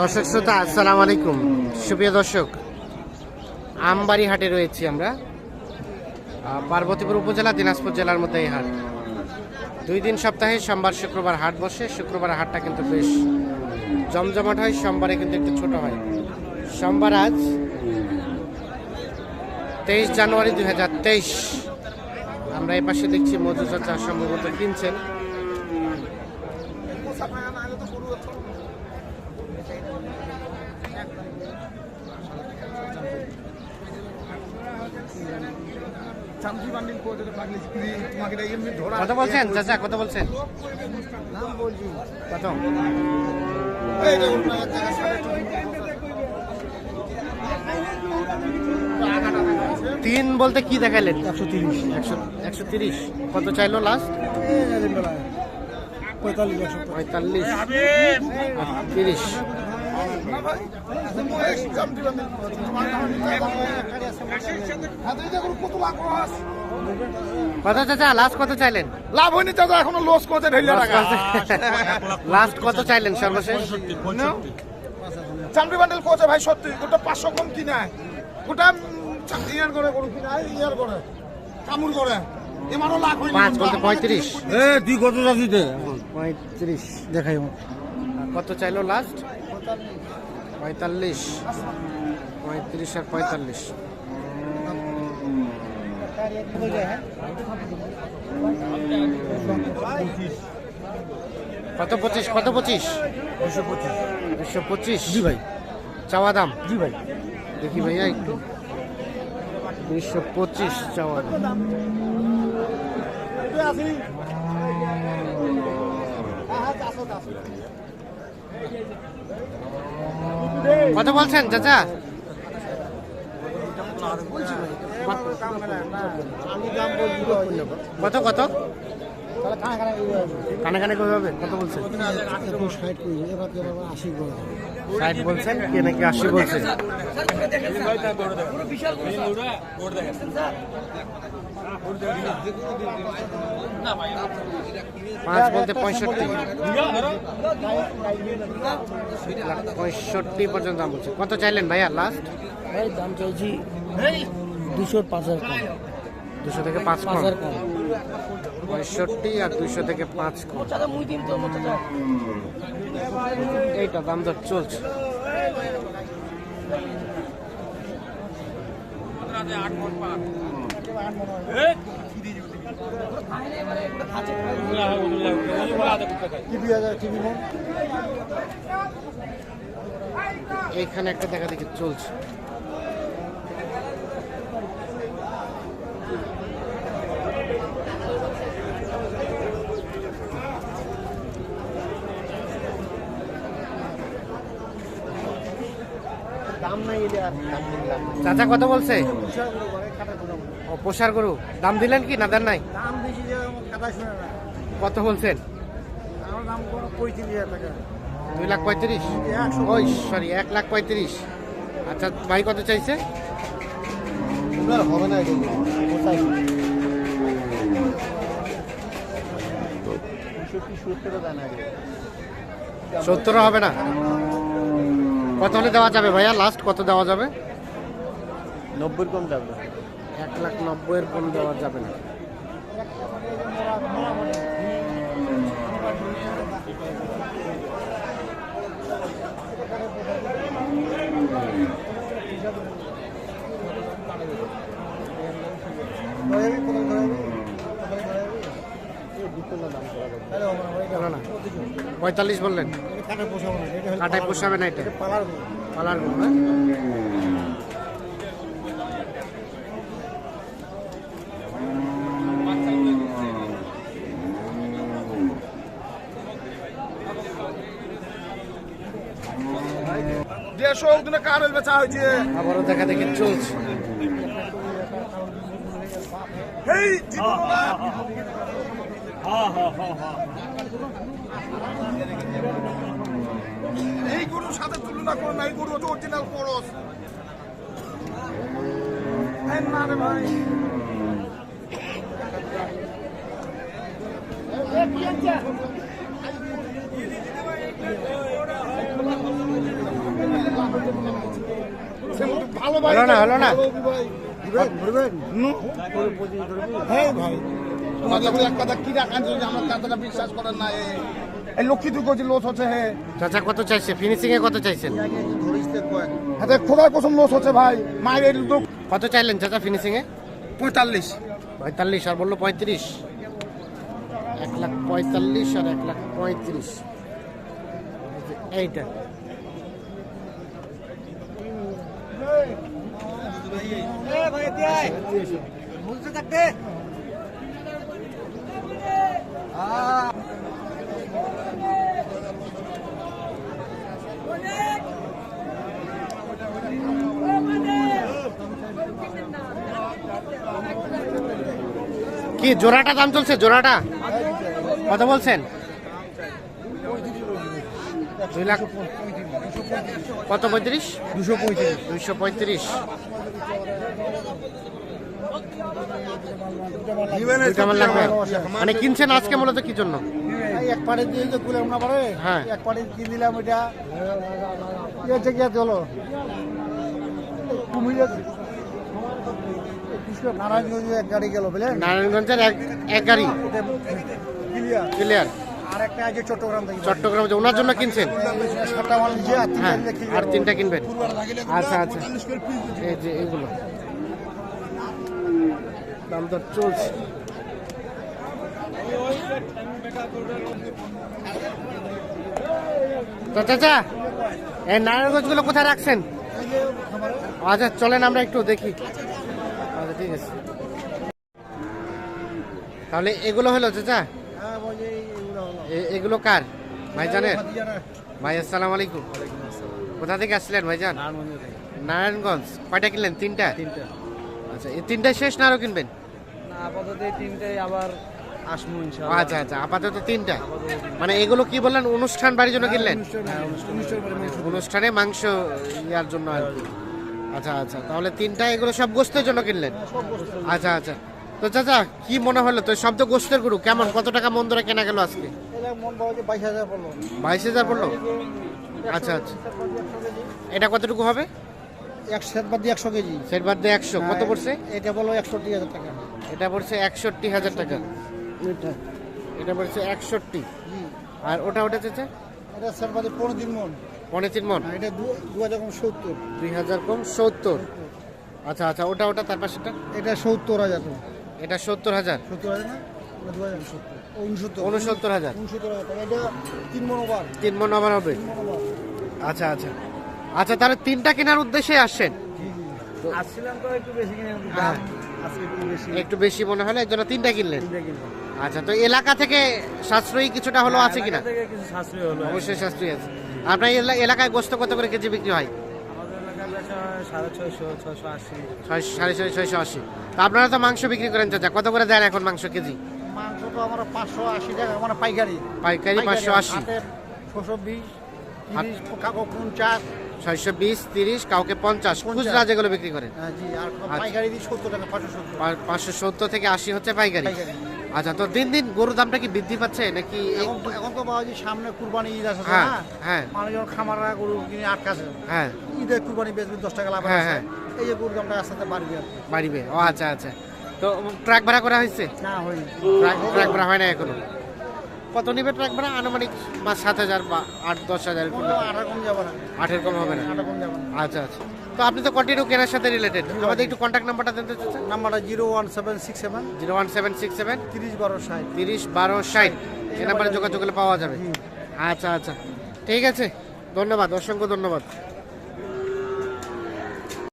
দর্শক শ্রোতা, আসসালামু আলাইকুম। সুপ্রিয় দর্শক আমবাড়ি হাটে রয়েছি আমরা। পার্বতীপুর উপজেলা, দিনাজপুর জেলার মধ্যে এই হাট। দুই দিন সপ্তাহে সোমবার, শুক্রবার হাট বসে। শুক্রবার হাটটা কিন্তু বেশ জমজমাট হয়, সোমবারে কিন্তু একটু ছোট হয়। সোমবার আজ তেইশ জানুয়ারি দুই হাজার তেইশ। আমরা এই পাশে দেখছি মজু চাচা সম্ভবত কিনছেন। চামচি বান্ডিল করে পারলে তোমাকে এমনি ধরা কত বলছেন চাচা কত বলছেন? নাম বলছি। কত? তিন তিন বলতে কি দেখাইলেন একশো তিরিশ। একশো একশো তিরিশ। কত চাইলো লাস্ট পঁয়তাল্লিশ একশো পঁয়তাল্লিশ। তিরিশ কত চাচা? লাস্ট কত চাইলেন? লাভ হয়নি চাচা এখনও লস ঢেলে টাকা। লাস্ট কত চাইলেন সর্বশেষ? চামড়ি বান্ডেল করছে ভাই সত্যি। ওটা পাঁচশো কম কিনা। ওটা ইয়ার করে করুন কিনা ইয়ার করে। কামুর করে। এমারও লাখ হয়নি পাঁচ বলতে পঁয়ত্রিশ। এ তুই কত যাচ্ছি পঁয়ত্রিশ। দেখাই কত চাইলো লাস্ট পঁয়তাল্লিশ। পঁয়ত্রিশ আর পঁয়তাল্লিশ। কত পঁচিশ? কত পঁচিশ? দুশো পঁচিশ। দুশো পঁচিশ জি ভাই। চাওয়া দাম? জি ভাই। দেখি ভাইয়া একটু। দুইশো পঁচিশ চাওয়া দাম। কত বলছেন চাচা? কত কত? কানে কানে কত বলছেন? ষাট বলছেন কে নাকি আশি বলছেন পাঁচ বলতে পঁয়ষট্টি। পঁয়ষট্টি পর্যন্ত দাম বলছে। কত চাইলেন ভাইয়া লাস্ট ভাই দাম চাইছি দুশো পাঁচ হাজার দুশো থেকে পাঁচ হাজার কম। পঁয়ষট্টি আর দুশো থেকে পাঁচ কম। এইটা দাম দর চলছে। এইখানে একটা দেখা দেখি চলছে। চাচা কত বলছে? ও পোষার গরু। দাম দিলেন কি না দেন নাই? কত বলছেন? দুই লাখ পঁয়ত্রিশ? ওই সরি এক লাখ পঁয়ত্রিশ। আচ্ছা ভাই কত চাইছে? হবে না এটা সত্তর হবে না? কত হলে দেওয়া যাবে ভাইয়া? লাস্ট কত দেওয়া যাবে? নব্বই কম যাবে এক লাখ নব্বইয়ের কম দেওয়া যাবে না। পঁয়তাল্লিশ বললেন। কাটায় পোষাবে না এটা? পালার গরু দেখা দেখি চলছে। এই গরুর সাথে তুলনা করো না এই গরু তো অরিজিনাল খরচ না ভাই। না হলো না। হ্যাঁ ভাই। এক কথা কি রাখান যদি আমার কথাটা বিশ্বাস করেন না এই লক্ষ্মী তুই করছি লোস হচ্ছে হে চাচা কত চাইছে ফিনিশিং এ কত চাইছেন হাতে খোদার কসম লোস হচ্ছে ভাই মায়ের কত চাইলেন চাচা ফিনিশিং এ পঁয়তাল্লিশ পঁয়তাল্লিশ আর বলল পঁয়ত্রিশ এক লাখ পঁয়তাল্লিশ আর এক লাখ পঁয়ত্রিশ এই যে কি জোড়াটা দাম চলছে জোড়াটা? কত বলছেন? দুই লাখ কত পঁয়ত্রিশ? দুশো পঁয়ত্রিশ। দুইশো পঁয়ত্রিশ মানে কিনছেন আজকে মূলত কি জন্য? এক পাড়ে দিয়ে যে কুলে না পারে হ্যাঁ। এক পাড়ে কিনে দিলাম এটা কি হচ্ছে কি হলো কুমিল্লা নারায়ণগঞ্জ এক গাড়ি গেল বুঝলেন নারায়ণগঞ্জের এক এক গাড়ি। ক্লিয়ার ক্লিয়ার আর একটা আছে চট্টগ্রাম থেকে। চট্টগ্রাম যে ওনার জন্য কিনছেন? সাতটা মাল নিচে আর তিনটা হ্যাঁ। তিনটা কিনবেন। আচ্ছা আচ্ছা। এই যে এগুলো দাম দর চলছে। তো চাচা এই নারায়ণগঞ্জগুলো কোথায় রাখছেন? আচ্ছা চলেন আমরা একটু দেখি। আচ্ছা ঠিক আছে। তাহলে এগুলো হলো চাচা? হ্যাঁ, এগুলো কার? ভাই জানেন ভাতিজারা। ভাই আসসালামু আলাইকুম। কোথা থেকে আসছিলেন ভাইজান? নারায়ণগঞ্জ কয়টা কিনলেন? তিনটা? তিনটা। আচ্ছা এই তিনটা শেষ না আরও কিনবেন? আপাতত তিনটাই আবার আসব ইনশাআল্লাহ। আচ্ছা আচ্ছা আপাতত তিনটা। মানে এগুলো কি বললেন? অনুষ্ঠান বাড়ির জন্য কিনলেন? হ্যাঁ, মাংস। অনুষ্ঠানে মাংস ইয়ার জন্য আর কি। আচ্ছা আচ্ছা। তাহলে তিনটা এগুলো সব গোস্তের জন্য কিনলেন? আচ্ছা আচ্ছা। তো চাচা কি মনে হলো? তো সব তো গোস্তের গুরু কেমন? কত টাকা মন ধরে কেনা গেল আজকে? মন বাইশ হাজার পড়ল। আচ্ছা আচ্ছা। এটা কতটুকু হবে? এক সেট বাদ দিয়ে একশো কেজি। সেট বাদ দিয়ে একশো। কত পড়ছে? এটা বলো একষট্টি হাজার টাকা। এটা পড়ছে একষট্টি হাজার টাকা। এটা। এটা পড়ছে একষট্টি। আর ওটা ওটা চাচা? এটা সেট বাদে পনেরো দিন মন। পনেরো তিন মন? এটা দু দু হাজার কম সত্তর। দুই হাজার কম সত্তর? আচ্ছা আচ্ছা ওটা ওটা তার পাশেটা এটা সত্তর হাজার এটা সত্তর হাজার? সত্তর হাজার না? উনসত্তর। হাজার? তিন মন ওভার। মন হবে? আচ্ছা আচ্ছা। আচ্ছা তাহলে তিনটা কেনার উদ্দেশ্যে আসছেন? একটু বেশি কিনে হ্যাঁ। দাম আজকে একটু বেশি। একটু বেশি মনে হলে একজন তিনটা কিনলেন? আচ্ছা তো এলাকা থেকে সাশ্রয়ী কিছুটা হলো আছে কিনা? এলাকা থেকে সাশ্রয় অবশ্যই সাশ্রয়ী আছে। আপনার এলা- এলাকায় গোস্ত কত করে কেজি বিক্রি হয়? সাড়ে ছয় ছয়শো আশি। তো আপনারা তো মাংস বিক্রি করেন চাচা কত করে দেন এখন মাংস কেজি? মাংস তো আমার পাঁচশো আশি টাকা আমার পাইকারি। পাইকারি পাঁচশো আশি। ছশো বিশ পঞ্চাশ। ছয়শো বিশ তিরিশ কাউকে পঞ্চাশ। খুচরা যেগুলো বিক্রি করেন। হ্যাঁ, আচ্ছা। পাঁচশো সত্তর। থেকে আশি হচ্ছে পাইকারি। আচ্ছা তো দিন দিন গরুর দামটা কি বৃদ্ধি পাচ্ছে নাকি এখন তো বাবা সামনে কুরবানি ঈদ আছে হ্যাঁ, না হ্যাঁ। মানুষজন খামাররা গরু কিনে আটকাছে হ্যাঁ। ঈদের কুরবানি বেচবে দশ টাকা লাভ হ্যাঁ, হ্যাঁ। এই যে গরুর দামটা আস্তে আস্তে বাড়বে বাড়বে। ও আচ্ছা আচ্ছা। তো ট্রাক ভাড়া করা হয়েছে? না হয়নি। ট্রাক ট্রাক ভাড়া হয় না এখনও? কত নিবে ট্রাক ভাড়া? আনুমানিক পাঁচ সাত হাজার বা আট দশ হাজার আটা কম। যাবে না। আটের কম হবে না? কম যাবে না। আচ্ছা আচ্ছা। তো আপনি তো কন্টিনিউ কেনার সাথে রিলেটেড আমাদের একটু কন্ট্যাক্ট নাম্বারটা দিতে তো নাম্বারটা zero one seven six seven zero one seven six seven তিরিশ বারো ষাট। তিরিশ বারো ষাট। এই নাম্বারে যোগাযোগ করলে পাওয়া যাবে। আচ্ছা আচ্ছা। ঠিক আছে। ধন্যবাদ অসংখ্য ধন্যবাদ।